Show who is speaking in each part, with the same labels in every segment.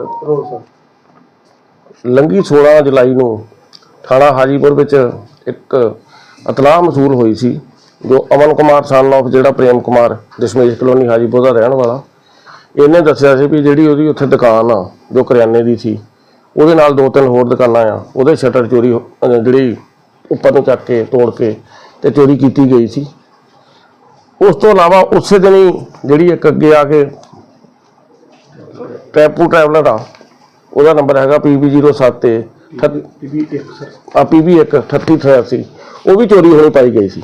Speaker 1: Role sir
Speaker 2: ਲੰਗੀ 16 ਜੁਲਾਈ ਨੂੰ ਥਾਣਾ ਹਾਜੀਪੁਰ ਵਿੱਚ ਇੱਕ ਇਤਲਾਹ ਮਸੂਲ ਹੋਈ ਸੀ, ਜੋ ਅਮਨ ਕੁਮਾਰ ਸਨ of ਜਿਹੜਾ ਪ੍ਰੇਮ ਕੁਮਾਰ, ਦਸ਼ਮੇਸ਼ ਕਲੋਨੀ ਹਾਜੀਪੁਰ ਦਾ ਰਹਿਣ ਵਾਲਾ। ਇਹਨੇ ਦੱਸਿਆ ਸੀ ਵੀ ਜਿਹੜੀ ਉਹਦੀ ਉੱਥੇ ਦੁਕਾਨ ਆ, ਜੋ ਕਰਿਆਨੇ ਦੀ ਸੀ, ਉਹਦੇ ਨਾਲ ਦੋ ਤਿੰਨ ਹੋਰ ਦੁਕਾਨਾਂ ਆ, ਉਹਦੇ ਸ਼ਟਰ ਚੋਰੀ ਹੋ- ਜਿਹੜੀ ਉੱਪਰ ਨੂੰ ਚੱਕ ਕੇ ਤੋੜ ਕੇ ਤੇ ਚੋਰੀ ਕੀਤੀ ਗਈ ਸੀ। ਉਸ ਤੋਂ ਇਲਾਵਾ ਉਸੇ ਦਿਨ ਹੀ ਜਿਹੜੀ ਇੱਕ ਅੱਗੇ ਆ ਕੇ ਟੈਪੂ ਟਰੈਵਲਰ ਆ। ਉਹਦਾ ਨੰਬਰ ਹੈਗਾ PB07 ਤੇ।
Speaker 1: ਵੀ ਇੱਕ ਸਰ।
Speaker 2: ਆ PB1 3883 ਉਹ ਵੀ ਚੋਰੀ ਹੋਣੀ ਪਾਈ ਗਈ ਸੀ।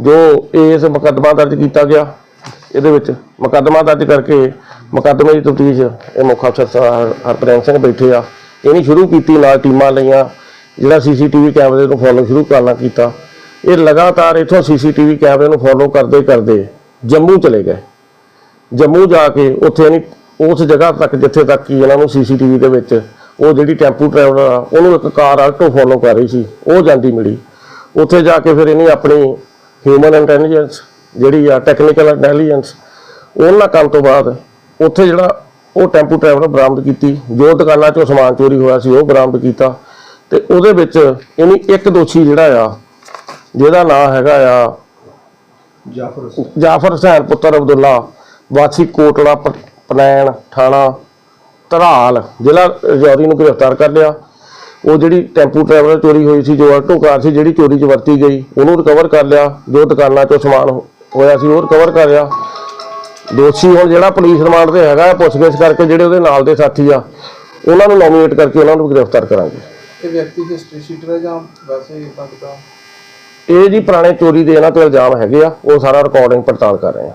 Speaker 2: ਜੋ ਇਸ ਮੁਕੱਦਮਾ ਦਰਜ ਕੀਤਾ ਗਿਆ ਇਹਦੇ ਵਿੱਚ ਮੁਕੱਦਮਾ ਦਰਜ ਕਰਕੇ ਮੁਕੱਦਮੇ ਦੀ ਤਫਤੀਸ਼ ਇਹ ਮੁੱਖ ਅਫਸਰ ਸਾਹਿਬ ਹਰਪ੍ਰੀਤ ਸਿੰਘ ਬੈਠੇ ਆ। ਇਹਨੀ ਸ਼ੁਰੂ ਕੀਤੀ ਨਾਲ ਟੀਮਾਂ ਲਈਆਂ। ਜਿਹੜਾ ਸੀਸੀਟੀਵੀ ਕੈਮਰੇ ਨੂੰ ਫੋਲੋ ਸ਼ੁਰੂ ਕਰਨਾ ਕੀਤਾ। ਇਹ ਲਗਾਤਾਰ ਇਥੋਂ ਸੀਸੀਟੀਵੀ ਕੈਮਰੇ ਨੂੰ ਫੋਲੋ ਕਰਦੇ ਕਰਦੇ ਜੰਮੂ ਚਲੇ ਗਏ। ਜੰਮੂ ਜਾ ਕੇ ਉੱਥੇ ਨਹੀਂ ਉਸ ਜਗ੍ਹਾ ਤੱਕ ਜਿੱਥੇ ਤੱਕ ਕਿ ਇਹਨਾਂ ਨੂੰ ਸੀਸੀਟੀਵੀ ਦੇ ਵਿੱਚ ਉਹ ਜਿਹੜੀ ਟੈਂਪੂ ਡਰਾਈਵਰ ਆ ਉਹਨੂੰ ਇੱਕ ਕਾਰ ਆਲਟੋ ਫੋਲੋ ਕਰ ਰਹੀ ਸੀ ਉਹ ਜਾਂਦੀ ਮਿਲੀ ਉੱਥੇ ਜਾ ਕੇ ਫਿਰ ਇਹਨੇ ਆਪਣੀ ਹਿਊਮਨ ਇੰਟੈਲੀਜੈਂਸ ਜਿਹੜੀ ਆ ਟੈਕਨੀਕਲ ਇੰਟੈਲੀਜੈਂਸ ਉਹਨਾਂ ਕੰਮ ਤੋਂ ਬਾਅਦ ਉੱਥੇ ਜਿਹੜਾ ਉਹ ਟੈਂਪੂ ਡਰਾਈਵਰ ਬਰਾਮਦ ਕੀਤੀ ਜੋ ਦੁਕਾਨਾਂ 'ਚੋਂ ਸਮਾਨ ਚੋਰੀ ਹੋਇਆ ਸੀ ਉਹ ਬਰਾਮਦ ਕੀਤਾ ਤੇ ਉਹਦੇ ਵਿੱਚ ਇਹਨੇ ਇੱਕ ਦੋਸ਼ੀ ਜਿਹੜਾ ਆ ਜਿਹਦਾ ਨਾਮ ਹੈਗਾ ਆ
Speaker 1: ਜਾਫਰ।
Speaker 2: ਜਾਫਰ ਹੁਸੈਨ ਪੁੱਤਰ ਅਬਦੁੱਲਾ ਵਾਸੀ ਕੋਟਲਾ ਪ- ਪਨੈਣ ਥਾਣਾ ਧਰਾਲ ਜ਼ਿਲ੍ਹਾ ਰਜੌਰੀ ਨੂੰ ਗ੍ਰਿਫਤਾਰ ਕਰ ਲਿਆ। ਉਹ ਜਿਹੜੀ ਟੈਂਪੂ ਟਰੈਵਲਰ ਚੋਰੀ ਹੋਈ ਸੀ ਜੋ ਆਲਟੋ ਕਾਰ ਸੀ ਜਿਹੜੀ ਚੋਰੀ 'ਚ ਵਰਤੀ ਗਈ ਉਹਨੂੰ ਰਿਕਵਰ ਕਰ ਲਿਆ। ਜੋ ਦੁਕਾਨਾਂ 'ਚੋਂ ਸਮਾਨ ਹੋਇਆ ਸੀ ਉਹ ਰਿਕਵਰ ਕਰ ਲਿਆ। ਦੋਸ਼ੀ ਹੁਣ ਜਿਹੜਾ ਪੁਲਿਸ ਰਿਮਾਂਡ ਤੇ ਹੈਗਾ ਪੁੱਛਗਿੱਛ ਕਰਕੇ ਜਿਹੜੇ ਉਹਦੇ ਨਾਲ ਦੇ ਸਾਥੀ ਆ ਉਹਨਾਂ ਨੂੰ ਨੋਮੀਨੇਟ ਕਰਕੇ ਉਹਨਾਂ ਨੂੰ ਗ੍ਰਿਫਤਾਰ ਕਰਾਂਗੇ।
Speaker 1: ਇਹ ਵਿਅਕਤੀ ਹਿਸਟਰੀ ਸ਼ੀਟਰ ਹੈ ਜਾਂ ਵੈਸੇ ਹੀ ਤਾਂ? ਕਿਦਾਂ
Speaker 2: ਇਹ ਜੀ ਪੁਰਾਣੇ ਚੋਰੀ ਦੇ ਇਹਨਾਂ ਤੇ ਇਲਜ਼ਾਮ ਹੈਗੇ ਆ ਉਹ ਸਾਰਾ ਰਿਕਾਰਡਿੰਗ ਪੜਤਾਲ ਕਰ ਰਹੇ ਆ।